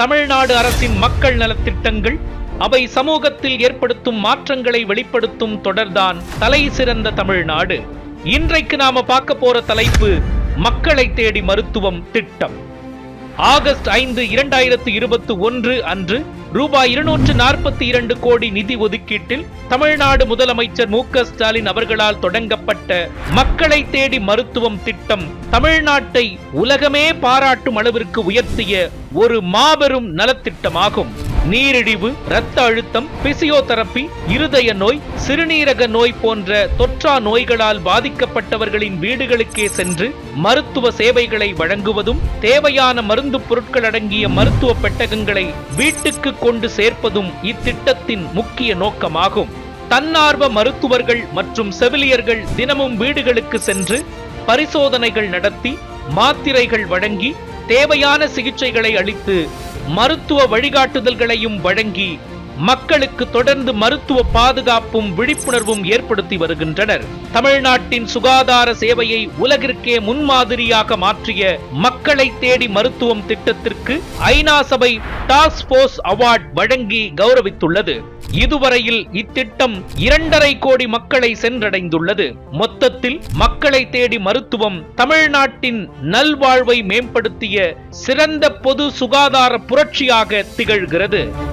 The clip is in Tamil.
தமிழ்நாடு அரசின் மக்கள் நலத்திட்டங்கள் அவை சமூகத்தில் ஏற்படுத்தும் மாற்றங்களை வெளிப்படுத்தும் தொடர்தான் தலை சிறந்த தமிழ்நாடு. இன்றைக்கு நாம பார்க்க போற தலைப்பு மக்களை தேடி மருத்துவம் திட்டம். ஆகஸ்ட் ஐந்து இரண்டாயிரத்து இருபத்தி ஒன்று அன்று ரூபாய் இருநூற்று நாற்பத்தி இரண்டு கோடி நிதி ஒதுக்கீட்டில் தமிழ்நாடு முதலமைச்சர் மு ஸ்டாலின் அவர்களால் தொடங்கப்பட்ட மக்களை தேடி மருத்துவம் திட்டம் தமிழ்நாட்டை உலகமே பாராட்டும் அளவிற்கு உயர்த்திய ஒரு மாபெரும் நலத்திட்டமாகும். நீரிழிவு இரத்த அழுத்தம் பிசியோதெரபி இருதய நோய் சிறுநீரக நோய் போன்ற தொற்றா நோய்களால் பாதிக்கப்பட்டவர்களின் வீடுகளுக்கே சென்று மருத்துவ சேவைகளை வழங்குவதும் தேவையான மருந்து பொருட்கள் அடங்கிய மருத்துவ பெட்டகங்களை வீட்டுக்கு கொண்டு சேர்ப்பதும் இத்திட்டத்தின் முக்கிய நோக்கமாகும். தன்னார்வ மருத்துவர்கள் மற்றும் செவிலியர்கள் தினமும் வீடுகளுக்கு சென்று பரிசோதனைகள் நடத்தி மாத்திரைகள் வழங்கி தேவையான சிகிச்சைகளை அளித்து மருத்துவ வழிகாட்டுதல்களையும் வழங்கி மக்களுக்கு தொடர்ந்து மருத்துவ பாதுகாப்பும் விழிப்புணர்வும் ஏற்படுத்தி வருகின்றனர். தமிழ்நாட்டின் சுகாதார சேவையை உலகிற்கே முன்மாதிரியாக மாற்றிய மக்களை தேடி மருத்துவம் திட்டத்திற்கு ஐநா சபை டாஸ்க் போர்ஸ் அவார்ட் வழங்கி கௌரவித்துள்ளது. இதுவரையில் இத்திட்டம் இரண்டரை கோடி மக்களை சென்றடைந்துள்ளது. மொத்தத்தில் மக்களை தேடி மருத்துவம் தமிழ்நாட்டின் நல்வாழ்வை மேம்படுத்திய சிறந்த பொது சுகாதார புரட்சியாக திகழ்கிறது.